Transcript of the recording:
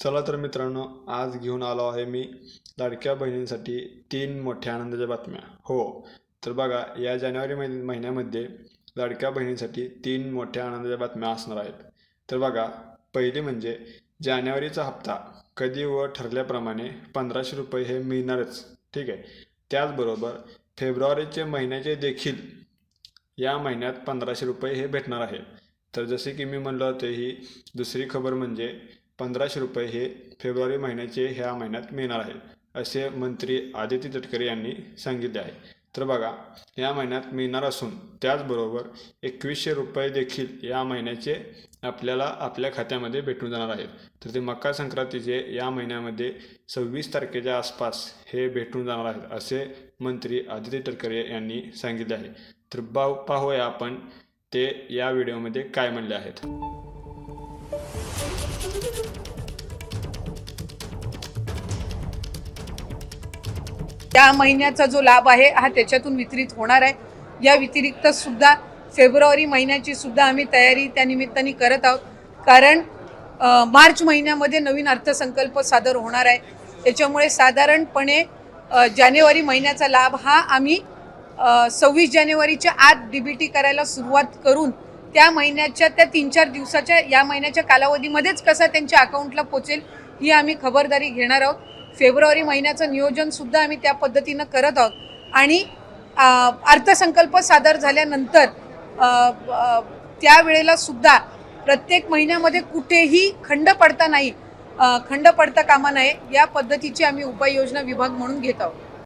चला तर मित्रांनो आज घेऊन आलो आहे मी लाडक्या बहिणींसाठी तीन मोठ्या आनंदाच्या बातम्या. हो तर बघा या जानेवारी महिन महिन्यामध्ये लाडक्या बहिणींसाठी तीन मोठ्या आनंदाच्या बातम्या असणार आहेत. तर बघा पहिली म्हणजे जानेवारीचा हप्ता कधी व ठरल्याप्रमाणे पंधराशे रुपये हे मिळणारच ठीक आहे? त्याचबरोबर फेब्रुवारीचे महिन्याचे देखील या महिन्यात पंधराशे रुपये हे भेटणार आहे. तर जसे की मी म्हणलं होते ही दुसरी खबर म्हणजे पंधराशे रुपये हे फेब्रुवारी महिन्याचे ह्या महिन्यात मिळणार आहे असे मंत्री आदित्य तटकरे यांनी सांगितले आहे. तर बघा या महिन्यात मिळणार असून त्याचबरोबर एकवीसशे रुपये देखील या महिन्याचे आपल्याला आपल्या खात्यामध्ये भेटून जाणार आहेत. तर ते मकर संक्रांतीचे या महिन्यामध्ये सव्वीस तारखेच्या आसपास हे भेटून जाणार आहेत असे मंत्री आदित्य तटकरे यांनी सांगितले आहे. तर बाव पाहूया आपण ते या व्हिडिओमध्ये काय म्हणले आहेत. त्या महिन्याचा जो लाभ आहे हा त्याच्यातून वितरित होणार आहे. या व्यतिरिक्त सुद्धा फेब्रुवारी महिन्याची सुद्धा आम्ही तयारी त्या निमित्ताने करत आहोत. कारण मार्च महिन्यामध्ये नवीन अर्थसंकल्प सादर होणार आहे. त्याच्यामुळे साधारणपणे जानेवारी महिन्याचा लाभ हा आम्ही सव्वीस जानेवारीच्या आत डी बी टी करायला सुरुवात करून त्या महिन्याच्या त्या तीन चार दिवसाच्या या महिन्याच्या कालावधीमध्येच कसा त्यांच्या अकाउंटला पोचेल ही आम्ही खबरदारी घेणार आहोत. फेब्रुवारी महिन्याचं नियोजनसुद्धा आम्ही त्या पद्धतीनं करत आहोत. आणि अर्थसंकल्प सादर झाल्यानंतर त्यावेळेला सुद्धा प्रत्येक महिन्यामध्ये कुठेही खंड पडता नाही खंड पडता कामा नये या पद्धतीची आम्ही उपाययोजना विभाग म्हणून घेत आहोत.